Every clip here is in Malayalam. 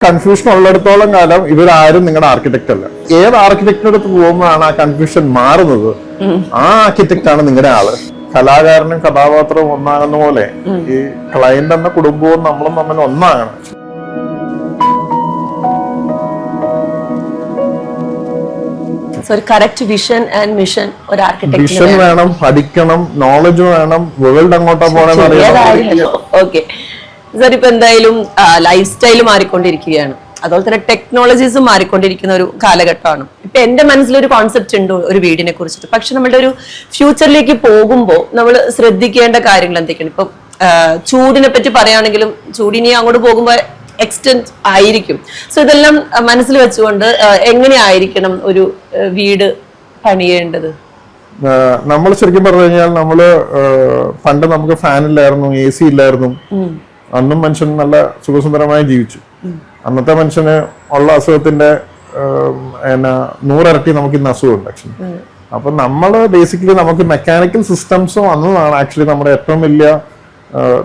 കൺഫ്യൂഷൻ ഉള്ളിടത്തോളം കാലം ഇവരാരും നിങ്ങളുടെ ആർക്കിടെക്ട് അല്ല. ഏത് ആർക്കിടെക്റ്റിന്റെ അടുത്ത് പോകുമ്പോഴാണ് ആ കൺഫ്യൂഷൻ മാറുന്നത്? ആ ആർക്കിടെക്റ്റ് ആണ് നിങ്ങളുടെ ആൾ. കലാകാരനും കഥാപാത്രവും ഒന്നാകുന്ന പോലെ ഈ ക്ലയന്റ് എന്ന കുടുംബവും നമ്മളും തമ്മിൽ ഒന്നാകണം. ഒരു കറക്റ്റ് വിഷൻ ആൻഡ് മിഷൻ ഒരു വിഷൻ വേണം. പഠിക്കണം നോളജ് വേണം വേൾഡ് അങ്ങോട്ടാ പോണെന്ന് അറിയാം ഓക്കെ സാർ ഇപ്പൊ എന്തായാലും ലൈഫ് സ്റ്റൈൽ മാറിക്കൊണ്ടിരിക്കുകയാണ്. അതുപോലെ തന്നെ ടെക്നോളജീസ് മാറിക്കൊണ്ടിരിക്കുന്ന ഒരു കാലഘട്ടമാണ്. ഇപ്പൊ എന്റെ മനസ്സിലൊരു കോൺസെപ്റ്റ് ഉണ്ട് ഒരു വീടിനെ കുറിച്ചിട്ട്. പക്ഷെ നമ്മളുടെ ഒരു ഫ്യൂച്ചറിലേക്ക് പോകുമ്പോൾ നമ്മൾ ശ്രദ്ധിക്കേണ്ട കാര്യങ്ങൾ എന്തൊക്കെയാണ്? ഇപ്പൊ ചൂടിനെ പറ്റി പറയുകയാണെങ്കിലും ചൂടിനി അങ്ങോട്ട് പോകുമ്പോൾ എക്സ്റ്റെൻഡ് ആയിരിക്കും. സോ ഇതെല്ലാം മനസ്സിൽ വെച്ചുകൊണ്ട് എങ്ങനെയായിരിക്കണം ഒരു വീട് പണിയേണ്ടത്? നമ്മൾ ശരിക്കും പറഞ്ഞു കഴിഞ്ഞാൽ നമ്മൾ പണ്ട് നമുക്ക് ഫാൻ ഇല്ലായിരുന്നു എ സി ഇല്ലായിരുന്നു അന്നും മനുഷ്യൻ നല്ല സുഖസുന്ദരമായി ജീവിച്ചു. അന്നത്തെ മനുഷ്യന് ഉള്ള അസുഖത്തിന്റെ എന്നാ നൂറിരട്ടി നമുക്ക് ഇന്ന് അസുഖമുണ്ട് ആക്ച്വലി അപ്പൊ നമ്മൾ ബേസിക്കലി നമുക്ക് മെക്കാനിക്കൽ സിസ്റ്റംസ് വന്നതാണ് ആക്ച്വലി നമ്മുടെ ഏറ്റവും വലിയ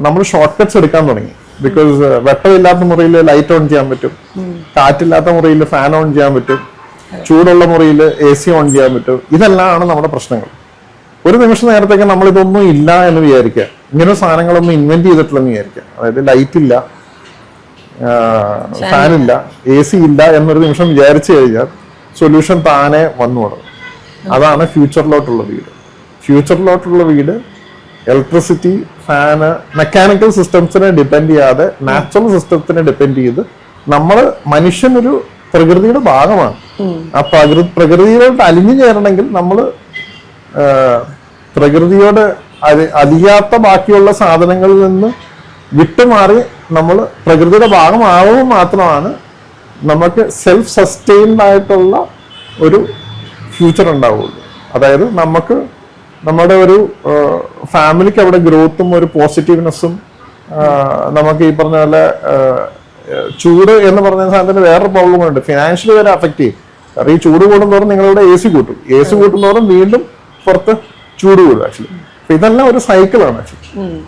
നമ്മൾ ഷോർട്ട് കട്ട്സ് എടുക്കാൻ തുടങ്ങി. ബിക്കോസ് വെട്ടമില്ലാത്ത മുറിയിൽ ലൈറ്റ് ഓൺ ചെയ്യാൻ പറ്റും. കാറ്റില്ലാത്ത മുറിയിൽ ഫാൻ ഓൺ ചെയ്യാൻ പറ്റും. ചൂടുള്ള മുറിയിൽ എ സി ഓൺ ചെയ്യാൻ പറ്റും. ഇതെല്ലാമാണ് നമ്മുടെ പ്രശ്നങ്ങൾ. ഒരു നിമിഷ നേരത്തേക്ക് നമ്മൾ ഇതൊന്നും ഇല്ല എന്ന് വിചാരിക്കുക. ഇങ്ങനെ സാധനങ്ങളൊന്നും ഇൻവെന്റ് ചെയ്തിട്ടില്ലെന്ന് വിചാരിക്കാം. അതായത് ലൈറ്റ് ഇല്ല ഫാൻ ഇല്ല എ സി ഇല്ല എന്നൊരു നിമിഷം വിചാരിച്ചു കഴിഞ്ഞാൽ സൊല്യൂഷൻ താനെ വന്നു തുടങ്ങും. അതാണ് ഫ്യൂച്ചറിലോട്ടുള്ള വീട്. ഫ്യൂച്ചറിലോട്ടുള്ള വീട് ഇലക്ട്രിസിറ്റി ഫാന് മെക്കാനിക്കൽ സിസ്റ്റംസിനെ ഡിപ്പെൻഡ് ചെയ്യാതെ നാച്ചുറൽ സിസ്റ്റത്തിനെ ഡിപ്പെൻഡ് ചെയ്ത് നമ്മൾ മനുഷ്യനൊരു പ്രകൃതിയുടെ ഭാഗമാണ്. ആ പ്രകൃതി പ്രകൃതിയിലോട്ട് അലിഞ്ഞു ചേരണമെങ്കിൽ നമ്മൾ പ്രകൃതിയോട് അതി- അലിയാത്ത ബാക്കിയുള്ള സാധനങ്ങളിൽ നിന്ന് വിട്ടുമാറി നമ്മൾ പ്രകൃതിയുടെ ഭാഗമാവുക മാത്രമാണ് നമുക്ക് സെൽഫ് സസ്റ്റെയിൻഡ് ആയിട്ടുള്ള ഒരു ഫ്യൂച്ചർ ഉണ്ടാവുള്ളൂ. അതായത് നമുക്ക് നമ്മുടെ ഒരു ഫാമിലിക്ക് അവിടെ ഗ്രോത്തും ഒരു പോസിറ്റീവ്നെസ്സും നമുക്ക് ഈ പറഞ്ഞ പോലെ ചൂട് എന്ന് പറഞ്ഞ സാധനത്തിന് വേറൊരു പ്രോബ്ലം ഉണ്ട്. ഫിനാൻഷ്യലി വരെ അഫക്റ്റ് ചെയ്യും. കാരണം ഈ ചൂട് കൂടുന്നതോറും നിങ്ങളിവിടെ എ സി കൂട്ടും. എ സി കൂട്ടുന്നതോറും വീണ്ടും പുറത്ത് ചൂട് കൂടും ആക്ച്വലി അപ്പൊ ഇതെല്ലാം ഒരു സൈക്കിളാണ്.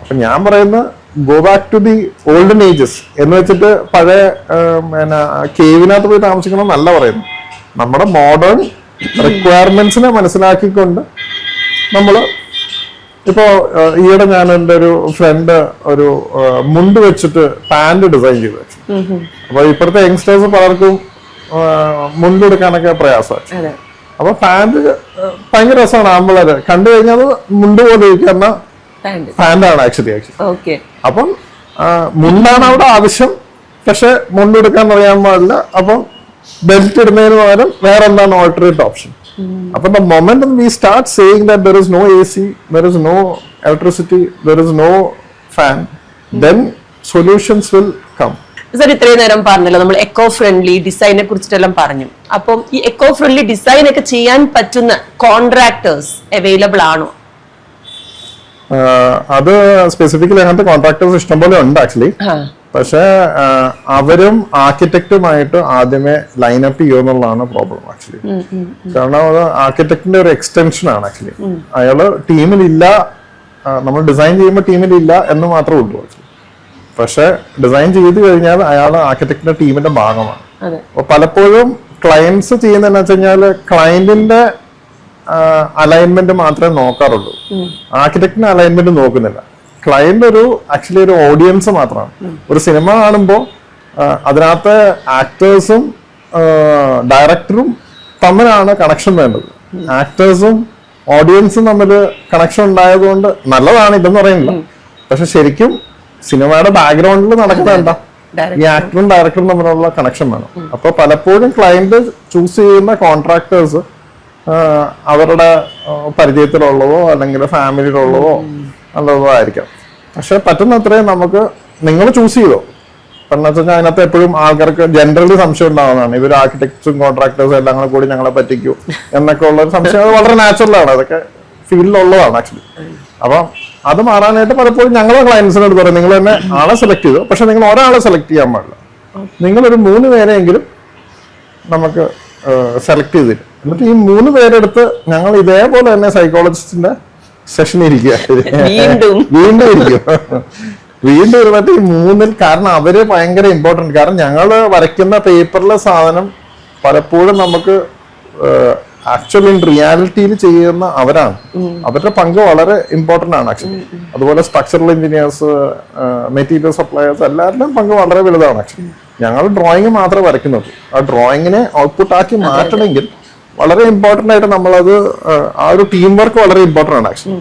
അപ്പൊ ഞാൻ പറയുന്ന go back to the olden ages എന്ന് വെച്ചിട്ട് പഴയ പിന്നെ കേവിനകത്ത് പോയി താമസിക്കണം എന്നല്ല പറയുന്നു നമ്മുടെ മോഡേൺ റിക്വയർമെന്റ്സിനെ മനസ്സിലാക്കിക്കൊണ്ട് നമ്മൾ ഇപ്പോ ഈയിടെ ഞാൻ എന്റെ ഒരു ഫ്രണ്ട് ഒരു മുണ്ട് വെച്ചിട്ട് പാന്റ് ഡിസൈൻ ചെയ്ത് വെച്ചു. അപ്പൊ ഇപ്പോഴത്തെ യങ്സ്റ്റേഴ്സ് പലർക്കും ഏഹ്, മുണ്ട് എടുക്കാനൊക്കെ പ്രയാസമാണ് അപ്പൊ പാന്റ് ഭയങ്കര രസമാണ് ആമ്പിളര് കണ്ടു കഴിഞ്ഞാൽ മുണ്ട് പോലെ ഇരിക്കുന്ന പാന്റാണ് ആക്ച്വലി ആക്ച്വലി ഓക്കെ അപ്പം മുണ്ടാണ് അവിടെ ആവശ്യം. പക്ഷെ മുണ്ട് എടുക്കാൻ അറിയാൻ പാടില്ല. അപ്പം ബെൽറ്റ് ഇടുന്നതിന് പകരം വേറെ എന്താണ് ഓൾട്ടർനേറ്റ് ഓപ്ഷൻ അപ്പൊ the moment we start saying that there is no A C there is no electricity there is no fan then solutions will come sir ഇത്രയും നേരം പറഞ്ഞല്ലോ നമ്മൾ എക്കോ ഫ്രണ്ട്ലി ഡിസൈനെ കുറിച്ചിട്ടെല്ലാം പറഞ്ഞു. അപ്പം ഈ എക്കോ ഫ്രണ്ട്ലി ഡിസൈൻ ഒക്കെ ചെയ്യാൻ പറ്റുന്ന കോൺട്രാക്ടേഴ്സ് അവൈലബിൾ ആണോ? അത് സ്പെസിഫിക്കലി അങ്ങനത്തെ കോൺട്രാക്ടേഴ്സ് ഇഷ്ടംപോലെ ഉണ്ട് ആക്ച്വലി പക്ഷെ അവരും ആർക്കിടെക്റ്റുമായിട്ട് ആദ്യമേ ലൈനപ്പ് ചെയ്യുമെന്നുള്ളതാണ് പ്രോബ്ലം ആക്ച്വലി കാരണം അത് ആർക്കിടെക്റ്റിന്റെ ഒരു എക്സ്റ്റൻഷൻ ആണ് ആക്ച്വലി അയാൾ ടീമിലില്ല നമ്മൾ ഡിസൈൻ ചെയ്യുമ്പോൾ ടീമിലില്ല എന്ന് മാത്രമേ ഉള്ളൂ ആക്ച്വലി പക്ഷെ ഡിസൈൻ ചെയ്ത് കഴിഞ്ഞാൽ അയാൾ ആർക്കിടെക്റ്റിന്റെ ടീമിന്റെ ഭാഗമാണ്. അപ്പൊ പലപ്പോഴും ക്ലയൻസ് ചെയ്യുന്നതെന്ന് വെച്ച് കഴിഞ്ഞാൽ ക്ലയന്റിന്റെ അലൈൻമെന്റ് മാത്രമേ നോക്കാറുള്ളൂ. ആർക്കിടെക്ടിന്റെ അലൈൻമെന്റ് നോക്കുന്നില്ല. ക്ലയന്റ് ഒരു ആക്ച്വലി ഒരു ഓഡിയൻസ് മാത്രമാണ്. ഒരു സിനിമ കാണുമ്പോൾ അതിനകത്ത് ആക്ടേഴ്സും ഡയറക്ടറും തമ്മിലാണ് കണക്ഷൻ വേണ്ടത്. ആക്ടേഴ്സും ഓഡിയൻസും തമ്മിൽ കണക്ഷൻ ഉണ്ടായതുകൊണ്ട് നല്ലതാണ് ഇതെന്ന് പറയുന്നില്ല. പക്ഷെ ശരിക്കും സിനിമയുടെ ബാക്ക്ഗ്രൗണ്ടിൽ നടക്കുന്ന എന്താ ഈ ആക്ടറും ഡയറക്ടറും തമ്മിലുള്ള കണക്ഷൻ വേണം. അപ്പൊ പലപ്പോഴും ക്ലയന്റ് ചൂസ് ചെയ്യുന്ന കോൺട്രാക്ടേഴ്സ് അവരുടെ പരിചയത്തിലുള്ളതോ അല്ലെങ്കിൽ ഫാമിലിയിലുള്ളതോ അല്ലതോ ആയിരിക്കാം. പക്ഷെ പറ്റുന്നത്രയും നമുക്ക് നിങ്ങൾ ചൂസ് ചെയ്തോ. കാരണം വെച്ചാൽ അതിനകത്ത് എപ്പോഴും ആൾക്കാർക്ക് ജനറലി സംശയം ഉണ്ടാവുന്നതാണ്. ഇവർ ആർക്കിടെക്ട്സും കോൺട്രാക്ടേഴ്സും എല്ലാം കൂടെ കൂടി ഞങ്ങളെ പറ്റിക്കൂ എന്നൊക്കെ ഉള്ള സംശയം. വളരെ നാച്ചുറൽ ആണ്. അതൊക്കെ ഫീൽഡിലുള്ളതാണ് ആക്ച്വലി അപ്പം അത് മാറാനായിട്ട് പലപ്പോഴും ഞങ്ങളെ ക്ലയൻസിനോട് പറയും. നിങ്ങൾ തന്നെ ആളെ സെലക്ട് ചെയ്തു. പക്ഷെ നിങ്ങൾ ഒരാളെ സെലക്ട് ചെയ്യാൻ പാടില്ല. നിങ്ങളൊരു മൂന്ന് പേരെയെങ്കിലും നമുക്ക് സെലക്ട് ചെയ്ത് തരും. എന്നിട്ട് ഈ മൂന്ന് പേരെടുത്ത് ഞങ്ങൾ ഇതേപോലെ തന്നെ സൈക്കോളജിസ്റ്റിന്റെ സെഷൻ ഇരിക്കുക. വീണ്ടും. വീണ്ടും ഇരിക്കും. വീണ്ടും മറ്റേ ഈ മൂന്നിൽ കാരണം അവർ ഭയങ്കര ഇമ്പോർട്ടന്റ് കാരണം ഞങ്ങൾ വരയ്ക്കുന്ന പേപ്പറിലെ സാധനം പലപ്പോഴും നമുക്ക് ആക്ച്വലി ഇൻ റിയാലിറ്റിയിൽ ചെയ്യുന്ന അവരാണ്. അവരുടെ പങ്ക് വളരെ ഇമ്പോർട്ടന്റ് ആണ് ആക്ച്വലി അതുപോലെ സ്ട്രക്ചറൽ എഞ്ചിനീയേഴ്സ് മെറ്റീരിയൽ സപ്ലയേഴ്സ് എല്ലാവരുടെയും പങ്ക് വളരെ വലുതാണ് ആക്ച്വലി ഞങ്ങൾ ഡ്രോയിങ് മാത്രമേ വരയ്ക്കുന്നുള്ളൂ ആ ഡ്രോയിങ്ങിനെ ഔട്ട്പുട്ട് ആക്കി മാറ്റണമെങ്കിൽ വളരെ ഇമ്പോർട്ടന്റ് ആയിട്ട് നമ്മളത് ആ, ആ ഒരു ടീം വർക്ക് വളരെ ഇമ്പോർട്ടന്റ് ആണ് ആക്ച്വലി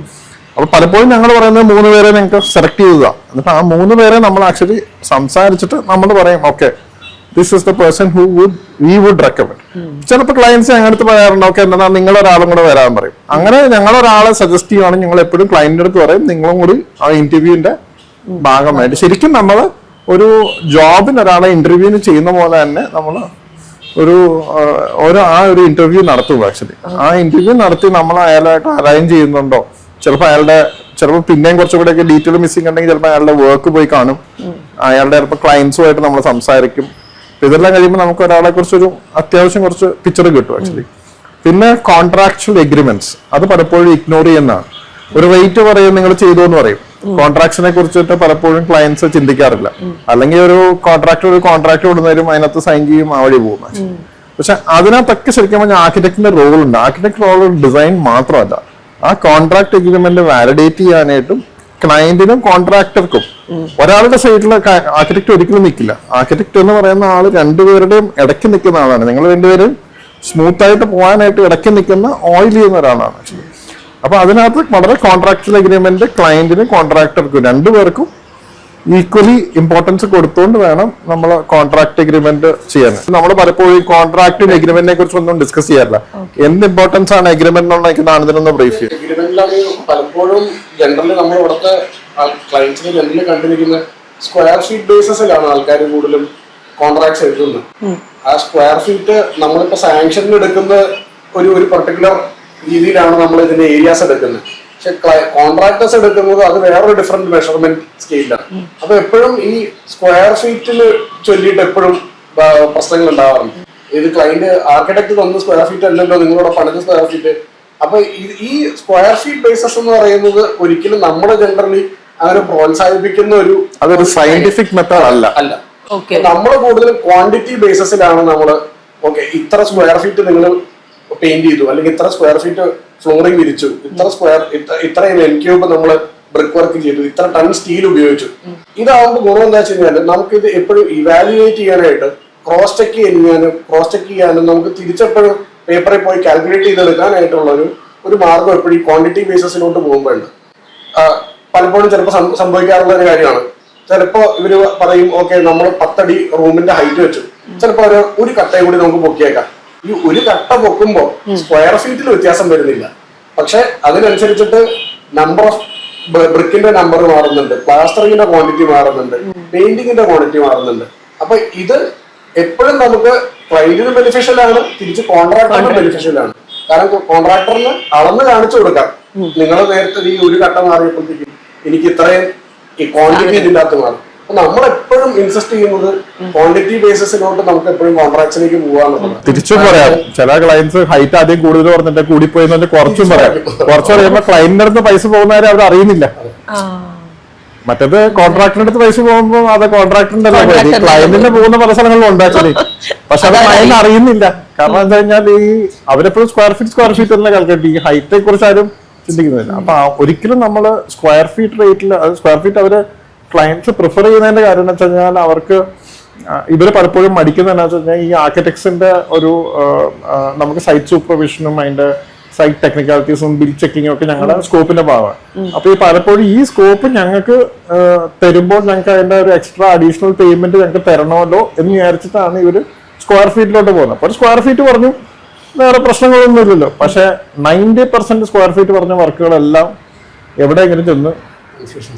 അപ്പൊ പലപ്പോഴും ഞങ്ങൾ പറയുന്നത് മൂന്ന് പേരെ ഞങ്ങൾക്ക് സെലക്ട് ചെയ്യുക എന്നിട്ട് ആ മൂന്ന് പേരെ നമ്മൾ ആക്ച്വലി സംസാരിച്ചിട്ട് നമ്മൾ പറയും okay this is the person who would we would recommend ചിലപ്പോൾ ക്ലയൻസ് അങ്ങനത്തെ പറയാറുണ്ട് ഓക്കെ എന്നാ നിങ്ങൾ ഒരാളും കൂടെ വരാൻ പറയും. അങ്ങനെ ഞങ്ങൾ ഒരാളെ സജസ്റ്റ് ചെയ്യുവാണെങ്കിൽ ഞങ്ങൾ എപ്പോഴും ക്ലയന്റിന്റെ അടുത്ത് പറയും നിങ്ങളും കൂടി ആ ഇന്റർവ്യൂവിന്റെ ഭാഗമായിട്ട്. ശരിക്കും നമ്മൾ ഒരു ജോബിന് ഒരാളെ ഇന്റർവ്യൂവിന് ചെയ്യുന്ന പോലെ തന്നെ നമ്മൾ ഒരു ഒരു ആ ഒരു ഇന്റർവ്യൂ നടത്തും ആക്ച്വലി ആ ഇന്റർവ്യൂ നടത്തി നമ്മൾ അയാളായിട്ട് അറേഞ്ച് ചെയ്യുന്നുണ്ടോ? ചിലപ്പോൾ അയാളുടെ ചിലപ്പോൾ പിന്നെയും കുറച്ചുകൂടെ ഒക്കെ ഡീറ്റെയിൽ മിസ്സിംഗ് ഉണ്ടെങ്കിൽ ചിലപ്പോൾ അയാളുടെ വർക്ക് പോയി കാണും. അയാളുടെ ചിലപ്പോൾ ക്ലയൻസുമായിട്ട് നമ്മൾ സംസാരിക്കും. ഇതെല്ലാം കഴിയുമ്പോൾ നമുക്ക് ഒരാളെ കുറിച്ചൊരു അത്യാവശ്യം കുറച്ച് പിക്ചർ കിട്ടും ആക്ച്വലി പിന്നെ കോൺട്രാക്ച്വൽ എഗ്രിമെന്റ്സ് അത് പലപ്പോഴും ഇഗ്നോർ ചെയ്യുന്നതാണ്. ഒരു റേറ്റ് പറയും നിങ്ങൾ ചെയ്തു എന്ന് പറയും. കോൺട്രാക്ട്സിനെ കുറിച്ചിട്ട് പലപ്പോഴും ക്ലയൻസ് ചിന്തിക്കാറില്ല. അല്ലെങ്കിൽ ഒരു കോൺട്രാക്ടർ ഒരു കോൺട്രാക്ട് കൊടുക്കുന്നതിലും അതിനകത്ത് സൈൻ ചെയ്യും ആ വഴി പോകും. പക്ഷെ അതിനകത്തൊക്കെ ശരിക്കും പറഞ്ഞാൽ ആർക്കിടെക്ടിന്റെ റോൾ ഉണ്ട്. ആർക്കിടെക്ട് റോൾ ഡിസൈൻ മാത്രമല്ല. ആ കോൺട്രാക്ട് എഗ്രിമെന്റ് വാലിഡേറ്റ് ചെയ്യാനായിട്ടും ക്ലയന്റിനും കോൺട്രാക്ടർക്കും ഒരാളുടെ സൈഡിൽ ആർക്കിടെക്ട് ഒരിക്കലും നിൽക്കില്ല ആർക്കിടെക്ട് എന്ന് പറയുന്ന ആൾ രണ്ടുപേരുടെയും ഇടയ്ക്ക് നിൽക്കുന്ന ആളാണ്. നിങ്ങൾ രണ്ടുപേരും സ്മൂത്ത് ആയിട്ട് പോകാനായിട്ട് ഇടയ്ക്ക് നിൽക്കുന്ന ഓയിൽ ചെയ്യുന്ന ഒരാളാണ്. അപ്പൊ അതിനകത്ത് വളരെ കോൺട്രാക്ച്വൽ അഗ്രിമെന്റ് ക്ലയന്റിനും കോൺട്രാക്ടർക്കും രണ്ടുപേർക്കും ഈക്വലി ഇമ്പോർട്ടൻസ് കൊടുത്തുകൊണ്ട് വേണം നമ്മൾ കോൺട്രാക്ട് അഗ്രിമെന്റ് ചെയ്യാൻ. നമ്മൾ പലപ്പോഴും കോൺട്രാക്ട് അഗ്രിമെന്റിനെ കുറിച്ച് ഒന്നും ഡിസ്കസ് ചെയ്യാറില്ല. എന്ത് ഇമ്പോർട്ടൻസ് ആണ് അഗ്രിമെന്റ് എന്നുള്ളതാണ് ഇതിനൊന്ന് ബ്രീഫ് ചെയ്യും. പലപ്പോഴും ജനറലി നമ്മൾ ഇവിടുത്തെ ക്ലയൻസിന് ജനറലി കണ്ടിരിക്കുന്ന സ്ക്വയർ ഫീറ്റ് ബേസിസിലാണ് ആൾക്കാർ കൂടുതലും കോൺട്രാക്ട്സ് എഴുതുന്നത് ആ സ്ക്വയർ ഫീറ്റ് നമ്മളിപ്പോ സാങ്ഷനിൽ എടുക്കുന്ന ഒരു ഒരു പെർട്ടിക്കുലർ രീതിയിലാണ് നമ്മൾ ഇതിന്റെ ഏരിയാസ് എടുക്കുന്നത്. പക്ഷെ കോൺട്രാക്ടേഴ്സ് എടുക്കുന്നത് അത് വേറൊരു ഡിഫറെന്റ് മെഷർമെന്റ് സ്കെയിലാണ് അപ്പൊ എപ്പോഴും ഈ സ്ക്വയർ ഫീറ്റിൽ ചൊല്ലിയിട്ട് എപ്പോഴും പ്രശ്നങ്ങൾ ഉണ്ടാവാറുണ്ട്. ഇത് ക്ലൈന്റ് ആർക്കിടെക്ട് തന്ന സ്ക്വയർ ഫീറ്റ് അല്ലല്ലോ നിങ്ങളോട് പണിത സ്ക്വയർ ഫീറ്റ് അപ്പൊ ഈ സ്ക്വയർ ഫീറ്റ് ബേസസ് എന്ന് പറയുന്നത് ഒരിക്കലും നമ്മുടെ ജനറലി അങ്ങനെ പ്രോത്സാഹിപ്പിക്കുന്ന ഒരു അതൊരു സയന്റിഫിക് മെത്തേഡ് അല്ല. അല്ല. ഓക്കെ നമ്മൾ കൂടുതലും ക്വാണ്ടിറ്റി ബേസിസിലാണ് നമ്മൾ ഓക്കെ ഇത്ര സ്ക്വയർ ഫീറ്റ് നിങ്ങൾ പെയിന്റ് ചെയ്തു. അല്ലെങ്കിൽ ഇത്ര സ്ക്വയർ ഫീറ്റ് ഫ്ലോറിംഗ് വിരിച്ചു. ഇത്ര സ്ക്വയർ ഇത്രയും എൻക്യൂബ് നമ്മൾ ബ്രിക്ക് വർക്ക് ചെയ്തു. ഇത്ര ടൺ സ്റ്റീൽ ഉപയോഗിച്ചു. ഇതാവുമ്പോൾ ഗുണം എന്താ വെച്ച് കഴിഞ്ഞാൽ നമുക്ക് ഇത് എപ്പോഴും ഇവാലുവേറ്റ് ചെയ്യാനായിട്ട് ക്രോസ് ചെക്ക് ചെയ്യാനും ക്രോസ് ചെക്ക് ചെയ്യാനും നമുക്ക് തിരിച്ചെപ്പോഴും പേപ്പറിൽ പോയി കാൽക്കുലേറ്റ് ചെയ്തെടുക്കാനായിട്ടുള്ള ഒരു ഒരു മാർഗം എപ്പോഴും ഈ ക്വാണ്ടിറ്റി ബേസിസിലോട്ട് പോകുമ്പോഴുണ്ട്. പലപ്പോഴും ചിലപ്പോൾ സംഭവിക്കാറുള്ള ഒരു കാര്യമാണ്. ചിലപ്പോ ഇവർ പറയും ഓക്കെ നമ്മൾ പത്തടി റൂമിന്റെ ഹൈറ്റ് വെച്ചു. ചിലപ്പോ ഒരു ഒരു കട്ടയും കൂടി നമുക്ക് പൊക്കിയേക്കാം. ഈ ഒരു കട്ട പൊക്കുമ്പോ സ്ക്വയർ ഫീറ്റിൽ വ്യത്യാസം വരുന്നില്ല. പക്ഷെ അതിനനുസരിച്ചിട്ട് നമ്പർ ഓഫ് ബ്രിക്കിന്റെ നമ്പർ മാറുന്നുണ്ട്. പ്ലാസ്റ്ററിങ്ങിന്റെ ക്വാണ്ടിറ്റി മാറുന്നുണ്ട്. പെയിന്റിങ്ങിന്റെ ക്വാണ്ടിറ്റി മാറുന്നുണ്ട്. അപ്പൊ ഇത് എപ്പോഴും നമുക്ക് ക്ലൈന്റിന് ബെനിഫിഷ്യൽ ആണ് തിരിച്ച് കോൺട്രാക്ടറിന് ബെനിഫിഷ്യൽ ആണ്. കാരണം കോൺട്രാക്ടറിന് അളന്ന് കാണിച്ചു കൊടുക്കാം. നിങ്ങൾ നേരത്തെ ഈ ഒരു കട്ട മാറിയപ്പോഴത്തേക്കും എനിക്ക് ഇത്രയും ഈ ക്വാണ്ടിറ്റി ഇതിന്റെ അകത്ത് മാറും. നമ്മൾ എപ്പോഴും ഇൻസിസ്റ്റ് ചെയ്യുന്നത് ക്വാണ്ടിറ്റി ബേസിസിലോട്ട് നമുക്ക് എപ്പോഴും കോൺട്രാക്ട്സിലേക്ക് പോകാന്നുള്ളത് തിരിച്ചും പറയാം. ചില ക്ലയൻസ് ഹൈറ്റ് ആദ്യം കൂടുതൽ പറഞ്ഞിട്ട് കൂടി എന്ന് കുറച്ചും പറയാം. കുറച്ച് പറയുമ്പോ ക്ലയന്റിന്റെ അടുത്ത് പൈസ പോകുന്നവരെ അവർ അറിയുന്നില്ല. മറ്റേത് കോൺട്രാക്ടറിന്റെ അടുത്ത് പൈസ പോകുമ്പോൾ അത് കോൺട്രാക്ടറിന്റെ അല്ല. ക്ലയന്റിന്റെ പോകുന്ന പല സ്ഥലങ്ങളിലും ഉണ്ട് ആക്ച്വലി പക്ഷെ അത് ക്ലയന്റ് അറിയുന്നില്ല. കാരണം എന്താ കഴിഞ്ഞാൽ ഈ അവരെപ്പോഴും സ്ക്വയർ ഫീറ്റ് സ്ക്വയർ ഫീറ്റ് തന്നെ കളിക്കട്ടെ ഈ ഹൈറ്റിനെ കുറിച്ച് ആരും ചിന്തിക്കുന്നില്ല. അപ്പൊ ഒരിക്കലും നമ്മൾ സ്ക്വയർ ഫീറ്റ് റേറ്റിൽ സ്ക്വയർ ഫീറ്റ് അവർ ക്ലയൻസ് പ്രിഫർ ചെയ്യുന്നതിന്റെ കാര്യം എന്ന് വെച്ച് കഴിഞ്ഞാൽ അവർക്ക് ഇവർ പലപ്പോഴും മടിക്കുന്ന എന്താ വെച്ച് കഴിഞ്ഞാൽ ഈ ആർക്കിടെക്ട്സിന്റെ ഒരു നമുക്ക് സൈറ്റ് സൂപ്പർവിഷനും അതിന്റെ സൈറ്റ് ടെക്നിക്കാലിറ്റീസും ബിൽ ചെക്കിങ്ങും ഒക്കെ ഞങ്ങളുടെ സ്കോപ്പിന്റെ ഭാഗമാണ്. അപ്പൊ ഈ പലപ്പോഴും ഈ സ്കോപ്പ് ഞങ്ങൾക്ക് തരുമ്പോൾ ഞങ്ങൾക്ക് അതിന്റെ ഒരു എക്സ്ട്രാ അഡീഷണൽ പേയ്മെന്റ് ഞങ്ങൾക്ക് തരണമല്ലോ എന്ന് വിചാരിച്ചിട്ടാണ് ഇവർ സ്ക്വയർ ഫീറ്റിലോട്ട് പോകുന്നത്. അപ്പൊ സ്ക്വയർ ഫീറ്റ് പറഞ്ഞു വേറെ പ്രശ്നങ്ങളൊന്നും ഇല്ലല്ലോ പക്ഷെ നയന്റി പെർസെന്റ് സ്ക്വയർ ഫീറ്റ് പറഞ്ഞ വർക്കുകളെല്ലാം എവിടെയെങ്കിലും ചെന്ന്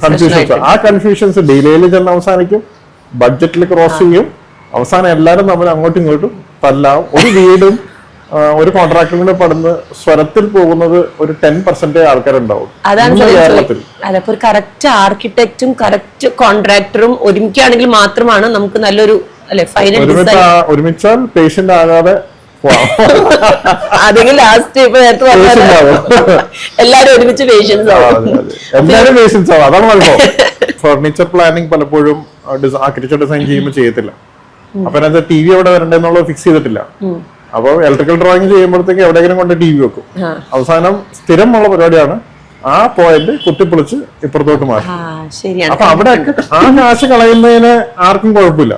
കൺഫ്യൂഷൻസ് ആ കൺഫ്യൂഷൻസ് ഡിലേയിൽ ചെന്ന് അവസാനിക്കും. ബഡ്ജറ്റിൽ ക്രോസ് ചെയ്യും അവസാനം എല്ലാവരും നമ്മൾ അങ്ങോട്ടും ഇങ്ങോട്ടും തല്ലാവും ഒരു വീടും ഒരു കോൺട്രാക്ടറും കൂടെ പടന്ന് സ്വരത്തിൽ പോകുന്നത് ഒരു ടെൻ പെർസെന്റേജ് ആൾക്കാരുണ്ടാവും. അതാണ് ഒരു കറക്റ്റ് ആർക്കിടെക്റ്റും കറക്റ്റ് കോൺട്രാക്ടറും ഒരുമിക്കുകയാണെങ്കിൽ മാത്രമാണ് നമുക്ക് നല്ലൊരു അല്ലെ ഫൈനൽ ഡിസൈൻ ഒരുമിച്ചാൽ പേഷ്യന്റ് ആകാതെ അതെങ്കിൽ ലാസ്റ്റ് ഇപ്പൊ നേരത്തെ പറഞ്ഞ Patience ആവും. എല്ലാരും ഒരുമിച്ച് പേഷ്യൻസ് ആവും. അതെ, അതെ. പേഷ്യൻസ് ആവും. അതാണ് കുഴപ്പം ഫർണിച്ചർ പ്ലാനിങ് പലപ്പോഴും ആർക്കിടെക്ചർ ഡിസൈൻ ചെയ്യുമ്പോൾ ചെയ്യത്തില്ല. അപ്പൊ ടി വി എവിടെ വരണ്ടെന്നുള്ളത് ഫിക്സ് ചെയ്തിട്ടില്ല. അപ്പൊ ഇലക്ട്രിക്കൽ ഡ്രോയിങ് ചെയ്യുമ്പോഴത്തേക്ക് എവിടെയെങ്കിലും കൊണ്ട് ടി വി വെക്കും. അവസാനം അവസാനം സ്ഥിരമുള്ള പരിപാടിയാണ് ആ പോയിന്റ് കുത്തിപ്പൊളിച്ച് ഇപ്പുറത്തോട്ട് മാറി അപ്പൊ അവിടെ ആ കാശ് കളയുന്നതിന് ആർക്കും കുഴപ്പമില്ല.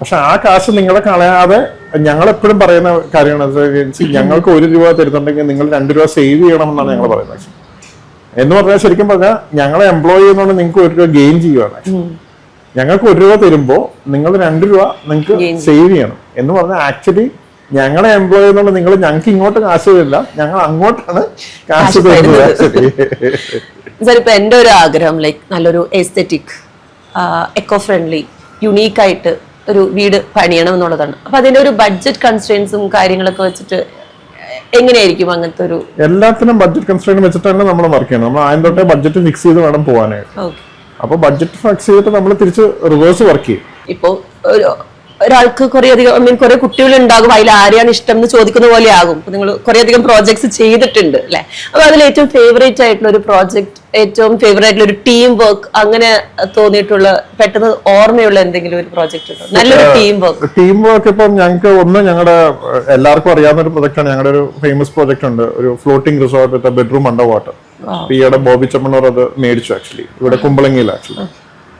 പക്ഷെ ആ കാശ് നിങ്ങളെ കളയാതെ ഞങ്ങൾ എപ്പോഴും പറയുന്ന കാര്യമാണ് ഞങ്ങൾക്ക് ഒരു രൂപ തരുന്നുണ്ടെങ്കിൽ നിങ്ങൾ രണ്ട് രൂപ സേവ് ചെയ്യണം എന്നാണ് ഞങ്ങൾ പറയുന്നത്. എന്ന് പറഞ്ഞാൽ ശരിക്കും പറഞ്ഞാൽ ഞങ്ങളെ എംപ്ലോയ് ചെയ്യുന്നതുകൊണ്ട് നിങ്ങൾക്ക് ഒരു രൂപ ഗെയിൻ ചെയ്യുവാണ്. ഞങ്ങൾക്ക് ഒരു രൂപ തരുമ്പോൾ നിങ്ങൾ രണ്ട് രൂപ നിങ്ങൾക്ക് സേവ് ചെയ്യണം. എന്ന് പറഞ്ഞാൽ ആക്ച്വലി ഞങ്ങളെ എംപ്ലോയ് ചെയ്യുന്നതുകൊണ്ട് നിങ്ങൾ ഞങ്ങൾക്ക് ഇങ്ങോട്ട് കാശ് തരില്ല. ഞങ്ങൾ അങ്ങോട്ടാണ് കാശ് തരുന്നത്. ആക്ച്വലി സാർ ഇപ്പൊ എന്റെ ഒരു ആഗ്രഹം ലൈക്ക് നല്ലൊരു എസ്തെറ്റിക് എക്കോ ഫ്രണ്ട്ലി യുണീക്ക് ആയിട്ട് ഒരു വീട് പണിയണം എന്നുള്ളതാണ് അപ്പൊ അതിന്റെ ഒരു ബഡ്ജറ്റ് കൺസ്ട്രെയിൻസും കാര്യങ്ങളൊക്കെ വെച്ചിട്ട് എങ്ങനെയായിരിക്കും അങ്ങനത്തെ ഒരു എല്ലാത്തിനും ബഡ്ജറ്റ് കൺസ്ട്രെയിൻ വെച്ചിട്ടാണ് നമ്മൾ വർക്ക് ചെയ്യുന്നത്. നമ്മൾ ആദ്യം തൊട്ടേ ബഡ്ജറ്റ് ഫിക്സ് ചെയ്ത് വേണം പോകാനായിട്ട് അപ്പൊ ബഡ്ജറ്റ് ഫിക്സ് ചെയ്തിട്ട് നമ്മൾ തിരിച്ച് റിവേഴ്സ് വർക്ക് ചെയ്യും. ഇപ്പോ ഒരു ഒരാൾക്ക് കുറെ അധികം ഐ മീൻ കുറെ കുട്ടികൾ ഉണ്ടാകും അതിൽ ആരെയാണ് ഇഷ്ടം എന്ന് ചോദിക്കുന്ന പോലെ ആകും. നിങ്ങൾ കുറെ അധികം പ്രോജക്ട്സ് ചെയ്തിട്ടുണ്ട് അല്ലെ? അപ്പൊ അതിൽ ഏറ്റവും ഫേവറേറ്റ് ആയിട്ടുള്ള ഒരു പ്രോജക്ട് ഏറ്റവും ഫേവറേറ്റ് ആയിട്ടുള്ള ഒരു ടീം വർക്ക് അങ്ങനെ തോന്നിയിട്ടുള്ള പെട്ടെന്ന് ഓർമ്മയുള്ള എന്തെങ്കിലും ഒരു പ്രോജക്ട് ഉണ്ടോ? നല്ലൊരു ടീം വർക്ക് ടീം വർക്ക് ഇപ്പം ഞങ്ങൾക്ക് ഒന്ന് ഞങ്ങളുടെ എല്ലാവർക്കും അറിയാവുന്ന ഒരു പ്രൊജക്റ്റാണ് ഞങ്ങളുടെ ഒരു ഫേമസ് പ്രോജക്റ്റ് ഉണ്ട്. ഒരു floating resort bedroom under water ഈയിടെ ബോബി ചമ്മണൂർ അത് മേടിച്ചു ആക്ച്വലി ഇവിടെ കുമ്പളങ്ങിയിൽ ആക്ച്വലി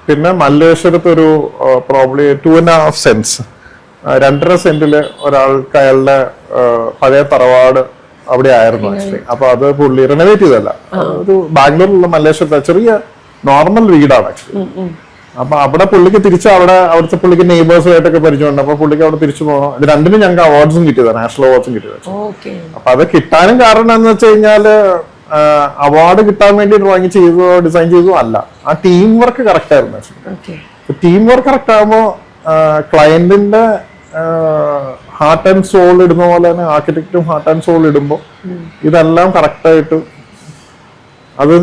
പിന്നെ മല്ലേശ്വരത്ത് ഒരു probably two and half cents രണ്ടര സെന്റിൽ ഒരാൾക്ക് അയാളുടെ പഴയ തറവാട് അവിടെ ആയിരുന്നു ആക്ച്വലി അപ്പൊ അത് പുള്ളി റിനോവേറ്റ് ചെയ്തല്ല ഒരു ബാംഗ്ലൂരിലുള്ള മല്ലേശ്വരത്തെ ചെറിയ നോർമൽ വീടാണ് ആക്ച്വലി അപ്പൊ അവിടെ പുള്ളിക്ക് തിരിച്ച് അവിടെ അവിടുത്തെ പുള്ളിക്ക് നെയ്ബേഴ്സുമായിട്ടൊക്കെ പരിചയമുണ്ട്. അപ്പൊ പുള്ളിക്ക് അവിടെ തിരിച്ചു പോകണം ഇത് രണ്ടിനും ഞങ്ങൾക്ക് അവാർഡ്സും കിട്ടിയതാണ് നാഷണൽ അവാർഡ്സും കിട്ടിയത്. ഓക്കെ അപ്പൊ അത് കിട്ടാനും കാരണം എന്ന് വെച്ച് കഴിഞ്ഞാൽ അവാർഡ് കിട്ടാൻ വേണ്ടി ഡ്രോയിങ് ചെയ്തതോ ഡിസൈൻ ചെയ്തതോ അല്ല. ആ ടീം വർക്ക് കറക്റ്റ് ആയിരുന്നു ടീം വർക്ക് കറക്റ്റ് ആകുമ്പോൾ ക്ലയന്റിന്റെ ഹാർട്ട് ആൻഡ് സോൾ ഇടുന്ന പോലെ തന്നെ ആർക്കിടെക്റ്റും ഹാർട്ട് ആൻഡ് സോൾ ഇടുമ്പോൾ ഇതെല്ലാം കറക്റ്റ് ആയിട്ട് അത്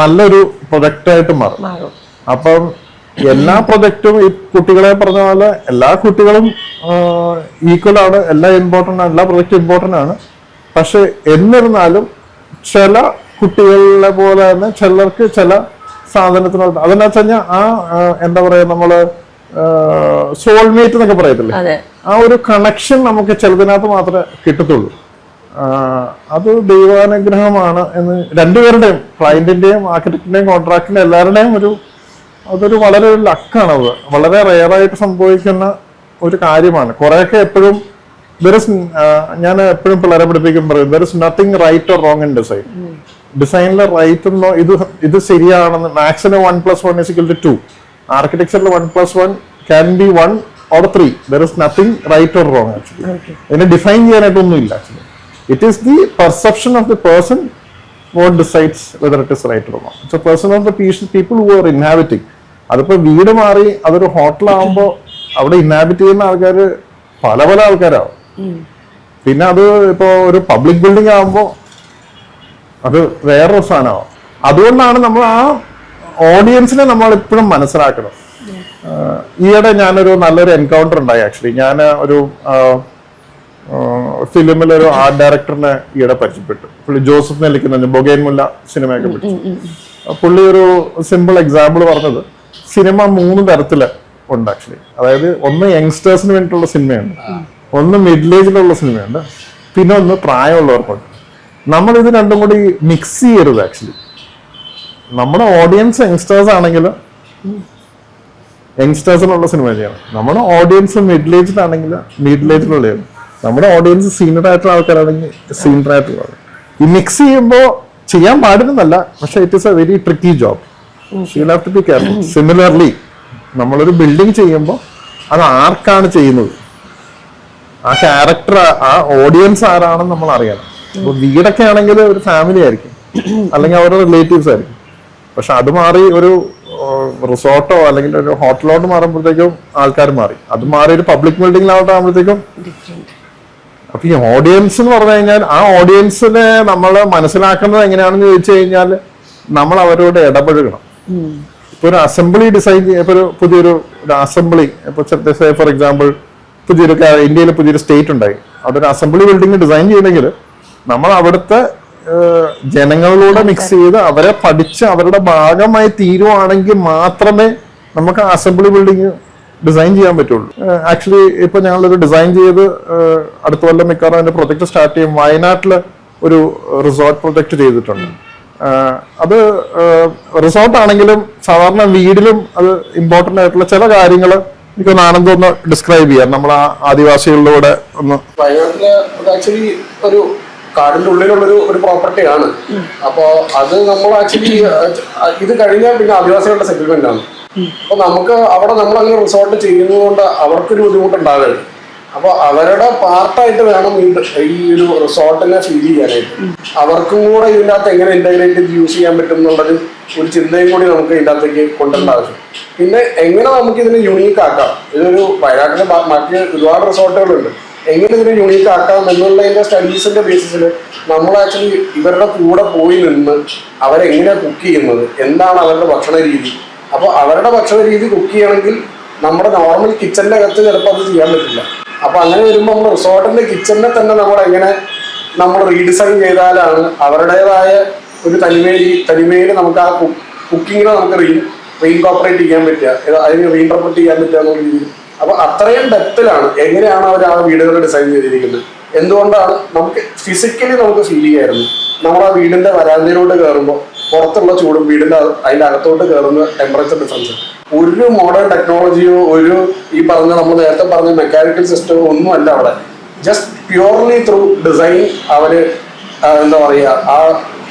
നല്ലൊരു പ്രൊജക്റ്റ് ആയിട്ട് മാറും. മാറും. അപ്പം എല്ലാ പ്രൊജക്റ്റും ഈ കുട്ടികളെ പറഞ്ഞ പോലെ എല്ലാ കുട്ടികളും ഈക്വൽ ആണ്. എല്ലാം ഇമ്പോർട്ടന്റ് ആണ് എല്ലാ പ്രൊജക്റ്റും ഇമ്പോർട്ടന്റ് ആണ്. പക്ഷെ എന്നിരുന്നാലും ചില കുട്ടികളെ പോലെ തന്നെ ചിലർക്ക് ചില സാധനത്തിനോട് അതെന്നു കഴിഞ്ഞാൽ ആ എന്താ പറയാ നമ്മൾ സോൾമേറ്റ് എന്നൊക്കെ പറയത്തില്ലേ? ആ ഒരു കണക്ഷൻ നമുക്ക് ചിലതിനകത്ത് മാത്രമേ കിട്ടത്തുള്ളൂ. അത് ദൈവാനുഗ്രഹമാണ് എന്ന് രണ്ടുപേരുടെയും ക്ലയന്റിന്റെയും മാർക്കറ്റിന്റെയും കോൺട്രാക്ടിന്റെ എല്ലാവരുടെയും ഒരു അതൊരു വളരെ ഒരു ലക്കാണ് അത്. വളരെ റെയറായിട്ട് സംഭവിക്കുന്ന ഒരു കാര്യമാണ്. കുറെയൊക്കെ എപ്പോഴും ദർ ഇസ് ഞാൻ എപ്പോഴും പിള്ളേരെ പഠിപ്പിക്കും പറയും there is nothing right or wrong in design ഡിസൈനിൽ റൈറ്റ് എന്നോ ഇത് ഇത് ശരിയാണെന്ന് മാത്സിന് one plus one is two two ആർക്കിടെക്ചറിൽ one plus one can be one or three there is nothing right or wrong actually ഇതിനെ ഡിഫൈൻ ചെയ്യാനായിട്ടൊന്നും ഇല്ല actually it is the perception of the person what decides whether it is right or wrong. It's person person of the people who are inhabiting inhabiting. അതിപ്പോ വീട് മാറി അതൊരു ഹോട്ടലാകുമ്പോൾ അവിടെ ഇൻഹാബിറ്റ് ചെയ്യുന്ന ആൾക്കാർ പല പല ആൾക്കാരാവും. പിന്നെ അത് ഇപ്പോ ഒരു പബ്ലിക് ബിൽഡിംഗ് ആകുമ്പോ അത് വേറൊരു സാധനമാവും. അതുകൊണ്ടാണ് നമ്മൾ ആ ഓഡിയൻസിനെ നമ്മൾ എപ്പോഴും മനസ്സിലാക്കണം. ഈയിടെ ഞാനൊരു നല്ലൊരു എൻകൗണ്ടർ ഉണ്ടായി ആക്ച്വലി ഞാൻ ഒരു ഫിലിമിൽ ഒരു ആർട്ട് ഡയറക്ടറിനെ ഈയിടെ പരിചയപ്പെട്ടു. പുള്ളി ജോസഫ് നെല്ലിക്കുന്ന ബൊഗേൻ മുല്ല സിനിമയൊക്കെ പിടിച്ചു. പുള്ളി ഒരു സിമ്പിൾ എക്സാമ്പിൾ പറഞ്ഞത് സിനിമ മൂന്ന് തരത്തിൽ ഉണ്ട് ആക്ച്വലി അതായത് ഒന്ന് യങ്സ്റ്റേഴ്സിന് വേണ്ടിയിട്ടുള്ള സിനിമയുണ്ട് ഒന്ന് മിഡിൽ ഏജിലുള്ള സിനിമയുണ്ട്. പിന്നെ ഒന്ന് പ്രായമുള്ളവർക്കുണ്ട്. നമ്മൾ ഇത് രണ്ടും കൂടി മിക്സ് ചെയ്യരുത് ആക്ച്വലി നമ്മുടെ ഓഡിയൻസ് യങ്സ്റ്റേഴ്സ് ആണെങ്കിൽ യങ്സ്റ്റേഴ്സിനുള്ള സിനിമ ചെയ്യണം നമ്മുടെ ഓഡിയൻസ് മിഡിൽ ഏജിലാണെങ്കിൽ മിഡിൽ ഏജിലുള്ള നമ്മുടെ ഓഡിയൻസ് സീനിയർ ആയിട്ടുള്ള ആൾക്കാരാണെങ്കിൽ സീനിയർ ആയിട്ടുള്ള. ഈ മിക്സ് ചെയ്യുമ്പോൾ ചെയ്യാൻ പാടുന്നതല്ല പക്ഷെ it is a very tricky job have to be careful similarly നമ്മളൊരു ബിൽഡിംഗ് ചെയ്യുമ്പോൾ അത് ആർക്കാണ് ചെയ്യുന്നത്? ആ ക്യാരക്ടർ ആ ഓഡിയൻസ് ആരാണെന്ന് നമ്മൾ അറിയണം. അപ്പൊ വീടൊക്കെ ആണെങ്കിൽ ഒരു ഫാമിലി ആയിരിക്കും. അല്ലെങ്കിൽ അവരുടെ റിലേറ്റീവ്സ് ആയിരിക്കും. പക്ഷെ അത് മാറി ഒരു റിസോർട്ടോ അല്ലെങ്കിൽ ഒരു ഹോട്ടലോട്ട് മാറുമ്പോഴത്തേക്കും ആൾക്കാർ മാറി. അത് മാറി ഒരു പബ്ലിക് ബിൽഡിങ്ങിലോട്ട് ആകുമ്പോഴത്തേക്കും അപ്പൊ ഈ ഓഡിയൻസ് എന്ന് പറഞ്ഞു കഴിഞ്ഞാൽ ആ ഓഡിയൻസിനെ നമ്മൾ മനസ്സിലാക്കുന്നത് എങ്ങനെയാണെന്ന് ചോദിച്ചു കഴിഞ്ഞാൽ നമ്മൾ അവരോട് ഇടപഴകണം. ഇപ്പൊ ഒരു അസംബ്ലി ഡിസൈൻ ഇപ്പൊ ഒരു പുതിയൊരു അസംബ്ലി ഇപ്പൊ ഫോർ എക്സാമ്പിൾ പുതിയൊരു ഇന്ത്യയിലെ പുതിയൊരു സ്റ്റേറ്റ് ഉണ്ടായി. അതൊരു അസംബ്ലി ബിൽഡിംഗ് ഡിസൈൻ ചെയ്യണമെങ്കിൽ നമ്മൾ അവിടുത്തെ ജനങ്ങളിലൂടെ മിക്സ് ചെയ്ത് അവരെ പഠിച്ച് അവരുടെ ഭാഗമായി തീരുവാണെങ്കിൽ മാത്രമേ നമുക്ക് അസംബ്ലി ബിൽഡിംഗ് ഡിസൈൻ ചെയ്യാൻ പറ്റുള്ളൂ. ആക്ച്വലി ഇപ്പൊ ഞങ്ങളൊരു ഡിസൈൻ ചെയ്ത് അടുത്ത കൊല്ലം മിക്കവാറും അതിന്റെ പ്രൊജക്ട് സ്റ്റാർട്ട് ചെയ്യും. വയനാട്ടിൽ ഒരു റിസോർട്ട് പ്രൊജക്ട് ചെയ്തിട്ടുണ്ട്. അത് റിസോർട്ട് ആണെങ്കിലും സാധാരണ വീടിലും അത് ഇമ്പോർട്ടന്റ് ആയിട്ടുള്ള ചില കാര്യങ്ങൾ എനിക്കൊന്ന് ആനന്ദം ഒന്ന് ഡിസ്ക്രൈബ് ചെയ്യാം. നമ്മൾ ആ ആദിവാസികളിലൂടെ ഒന്ന് വയനാട്ടിൽ ആക്ച്വലി ഒരു കാടിന്റെ ഉള്ളിലുള്ളൊരു ഒരു പ്രോപ്പർട്ടിയാണ് അപ്പോ അത് നമ്മൾ ആക്ച്വലി ഇത് കഴിഞ്ഞാൽ പിന്നെ ആദിവാസികളുടെ സെറ്റിൽമെന്റ് ആണ്. അപ്പൊ നമുക്ക് അവിടെ നമ്മൾ അങ്ങനെ റിസോർട്ട് ചെയ്യുന്നതുകൊണ്ട് അവർക്കൊരു ബുദ്ധിമുട്ടുണ്ടാകരുത്. അപ്പൊ അവരുടെ പാർട്ടായിട്ട് വേണം ഈ ഒരു റിസോർട്ടിനെ ഫീൽ ചെയ്യാനായിട്ട്. അവർക്കും കൂടെ ഇതിന്റെ അകത്ത് എങ്ങനെ ഇന്റഗ്രേറ്റ് യൂസ് ചെയ്യാൻ പറ്റും എന്നുള്ളത് ഒരു ചിന്തയും കൂടി നമുക്ക് ഇതിന്റെ അകത്തേക്ക് കൊണ്ടുവരേണ്ട ആവശ്യം. പിന്നെ എങ്ങനെ നമുക്ക് ഇതിനെ യുണീക്ക് ആക്കാം? ഇതൊരു വയനാട്ടിലെ മറ്റ് ഒരുപാട് റിസോർട്ടുകളുണ്ട്. എങ്ങനെ ഇതിനെ യുണീക്ക് ആക്കാം എന്നുള്ളതിന്റെ സ്റ്റഡീസിന്റെ ബേസിസിൽ നമ്മൾ ആക്ച്വലി ഇവരുടെ കൂടെ പോയി നിന്ന് അവരെങ്ങനെ കുക്ക് ചെയ്യുന്നത്? എന്താണ് അവരുടെ ഭക്ഷണ രീതി? അപ്പോൾ അവരുടെ ഭക്ഷണ രീതി കുക്ക് ചെയ്യണമെങ്കിൽ നമ്മുടെ നോർമൽ കിച്ചന്റെ അകത്ത് ചിലപ്പോൾ അത് ചെയ്യാൻ പറ്റില്ല. അപ്പൊ അങ്ങനെ വരുമ്പോൾ റിസോർട്ടിന്റെ കിച്ചണിനെ തന്നെ നമ്മൾ എങ്ങനെ നമ്മൾ റീഡിസൈൻ ചെയ്താലാണ് അവരുടേതായ ഒരു തനിമയിൽ തനിമയിൽ നമുക്ക് ആ കുക്കിങ്ങിനെ നമുക്ക് റീ റീഇൻകോപ്പറേറ്റ് ചെയ്യാൻ പറ്റുക. അതിന് റീഇന്റർപ്രറ്റ് ചെയ്യാൻ പറ്റുക എന്നുള്ള രീതിയിൽ. അപ്പൊ അത്രയും ഡെപ്തിലാണ് എങ്ങനെയാണ് അവർ ആ വീടുകൾ ഡിസൈൻ ചെയ്തിരിക്കുന്നത്. എന്തുകൊണ്ടാണ് നമുക്ക് ഫിസിക്കലി നമുക്ക് ഫീൽ ചെയ്യായിരുന്നു. നമ്മൾ ആ വീടിന്റെ വരാന്തയിലോട്ട് കയറുമ്പോൾ പുറത്തുള്ള ചൂടും വീടിന്റെ അതിനകത്തോട്ട് കയറുന്ന ടെമ്പറേച്ചർ ഡിഫറൻസ് ഒരു മോഡേൺ ടെക്നോളജിയോ ഒരു ഈ പറഞ്ഞ നമ്മൾ നേരത്തെ പറഞ്ഞ മെക്കാനിക്കൽ സിസ്റ്റമോ ഒന്നുമല്ല അവിടെ. ജസ്റ്റ് പ്യുവർലി ത്രൂ ഡിസൈൻ അവർ എന്താ പറയുക ആ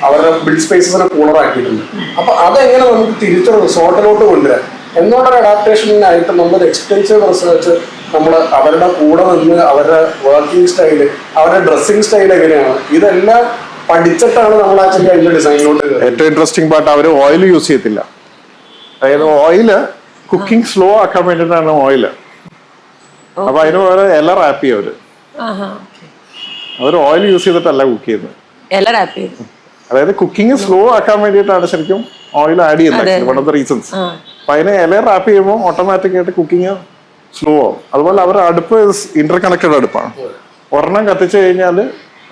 അവരുടെ ബിൽഡ് സ്പേസസിനെ കൂളറാക്കിയിട്ടുണ്ട് അപ്പൊ അതെങ്ങനെ നമുക്ക് തിരിച്ചു റിസോർട്ടിലോട്ട് കൊണ്ടുവരാം? എന്നുള്ള അഡാപ്റ്റേഷനായിട്ട് നമ്മൾ എക്സ്റ്റൻസീവ് റിസർച്ച് നമ്മൾ അവരുടെ കൂടെ നിന്ന് അവരുടെ വർക്കിംഗ് സ്റ്റൈൽ അവരുടെ ഡ്രസ്സിംഗ് സ്റ്റൈൽ എങ്ങനെയാണ്? ഇതെല്ലാം പഠിച്ചിട്ടാണ് നമ്മൾ ആക്ച്വലി അതിന്റെ ഡിസൈനിലോട്ട് ഏറ്റവും ഇൻട്രസ്റ്റിംഗ് പാർട്ട് അവർ ഓയിൽ യൂസ് ചെയ്യത്തില്ല. അതായത് ഓയിൽ കുക്കിംഗ് സ്ലോ ആക്കാൻ വേണ്ടിയിട്ടാണ് ഓയിൽ അപ്പൊ അതിന് പകരം ഇല റാപ്പ് ചെയ്യും അവർ. ആഹാ. അവർ ഓയിൽ യൂസ് ചെയ്തിട്ടല്ല കുക്ക് ചെയ്യുന്നത്. ഇല റാപ്പ് ചെയ്തു. അതായത് കുക്കിംഗ് സ്ലോ ആക്കാൻ വേണ്ടിയിട്ടാണ് ശരിക്കും ഓയിൽ ആഡ് ചെയ്യുന്നത് വൺ ഓഫ് ദ റീസൺസ്. അപ്പൊ അതിനെ ഇല റാപ്പ് ചെയ്യുമ്പോൾ ഓട്ടോമാറ്റിക് ആയിട്ട് കുക്കിംഗ് സ്ലോ ആവും. അതുപോലെ അവരുടെ അടുപ്പ് ഇന്റർ കണക്റ്റഡ് അടുപ്പാണ്. ഒരെണ്ണം കത്തിച്ചു കഴിഞ്ഞാൽ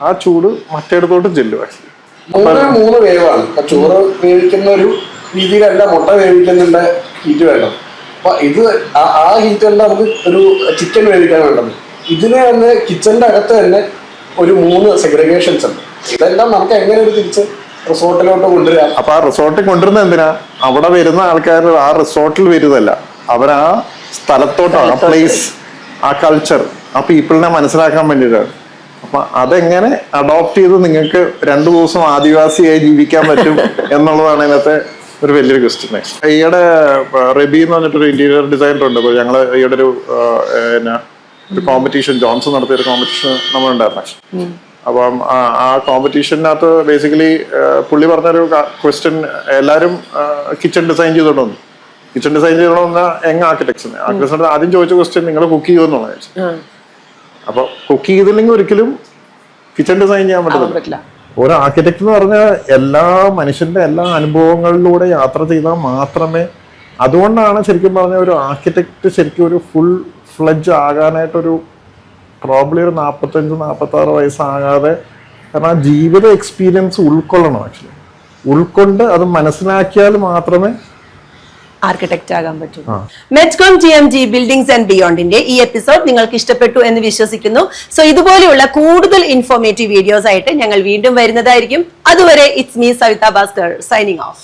ആ ചൂട് മറ്റേടത്തോട്ടും ചെല്ലും ആക്ച്വലി മൂന്ന് മൂന്ന് വേവാണ് ചോറ് വേവിക്കുന്ന ഒരു രീതിയിലല്ല മുട്ട വേവിക്കുന്നതിന്റെ ഹീറ്റ് വേണം അപ്പൊ ഇത് ആ- ഹീറ്റ് അല്ല നമുക്ക് ഒരു ചിക്കൻ വേവിക്കാൻ വേണ്ടത്. ഇതിന് തന്നെ കിച്ചന്റെ അകത്ത് തന്നെ ഒരു മൂന്ന് സെഗ്രിഗേഷൻസ് ഉണ്ട്. ഇതെല്ലാം നമുക്ക് എങ്ങനെ ഒരു തിരിച്ച് റിസോർട്ടിലോട്ട് കൊണ്ടുവരാം? അപ്പൊ ആ റിസോർട്ടിൽ കൊണ്ടുവരുന്ന എന്തിനാ? അവിടെ വരുന്ന ആൾക്കാർ ആ റിസോർട്ടിൽ വരുന്നതല്ല. അവർ ആ സ്ഥലത്തോട്ടാണ് ആ പ്ലേസ് ആ കൾച്ചർ ആ പീപ്പിളിനെ മനസ്സിലാക്കാൻ വേണ്ടിയിട്ടാണ്. അപ്പൊ അതെങ്ങനെ അഡോപ്റ്റ് ചെയ്ത് നിങ്ങൾക്ക് രണ്ടു ദിവസം ആദിവാസിയായി ജീവിക്കാൻ പറ്റും എന്നുള്ളതാണ് ഇതിനകത്തെ ഒരു വലിയൊരു ക്വസ്റ്റ്യൻ ഈയിടെ റബി എന്ന് പറഞ്ഞിട്ടൊരു ഇന്റീരിയർ ഡിസൈനർ ഉണ്ട്. അപ്പൊ ഞങ്ങൾ ഈയിടെ ഒരു എന്നാ ഒരു കോമ്പറ്റീഷൻ ജോൺസൺ നടത്തിയ ഒരു കോമ്പറ്റീഷൻ നമ്മളുണ്ടായിരുന്നു. അപ്പം ആ- കോമ്പറ്റീഷനകത്ത് ബേസിക്കലി പുള്ളി പറഞ്ഞൊരു ക്വസ്റ്റ്യൻ എല്ലാവരും കിച്ചൺ ഡിസൈൻ ചെയ്തോണ്ട് കിച്ചൺ ഡിസൈൻ ചെയ്തോണ്ട് യങ് ആർക്കിടെക്ട്സിന് ആർക്കിടെക്ട്സിന് ആദ്യം ചോദിച്ച ക്വസ്റ്റ്യൻ നിങ്ങൾ കുക്ക് ചെയ്യുമെന്നുള്ളത് അപ്പൊ കുക്ക് ചെയ്തില്ലെങ്കിൽ ഒരിക്കലും കിച്ചൺ ഡിസൈൻ ചെയ്യാൻ പറ്റില്ല. ഒരു ആർക്കിടെക്ട് എന്ന് പറഞ്ഞാൽ എല്ലാ മനുഷ്യന്റെ എല്ലാ അനുഭവങ്ങളിലൂടെ യാത്ര ചെയ്താൽ മാത്രമേ അതുകൊണ്ടാണ് ശരിക്കും പറഞ്ഞ ഒരു ആർക്കിടെക്ട് ശരിക്കും ഒരു ഫുൾ ഫ്ലഡ്ജ് ആകാനായിട്ടൊരു പ്രോബ്ലി ഒരു നാൽപ്പത്തഞ്ച് നാൽപ്പത്തി ആറ് വയസ്സാകാതെ കാരണം ആ ജീവിത എക്സ്പീരിയൻസ് ഉൾക്കൊള്ളണം ആക്ച്വലി ഉൾക്കൊണ്ട് അത് മനസ്സിലാക്കിയാൽ മാത്രമേ ആർക്കിടെക്റ്റ് ആകാൻ പറ്റും. Metcom G M G buildings and ബിയോണ്ടിന്റെ ഈ എപ്പിസോഡ് നിങ്ങൾക്ക് ഇഷ്ടപ്പെട്ടു എന്ന് വിശ്വസിക്കുന്നു. സോ ഇതുപോലെയുള്ള കൂടുതൽ ഇൻഫോർമേറ്റീവ് വീഡിയോസ് ആയിട്ട് ഞങ്ങൾ വീണ്ടും വരുന്നതായിരിക്കും. അതുവരെ it's me Savitha Bhaskar signing off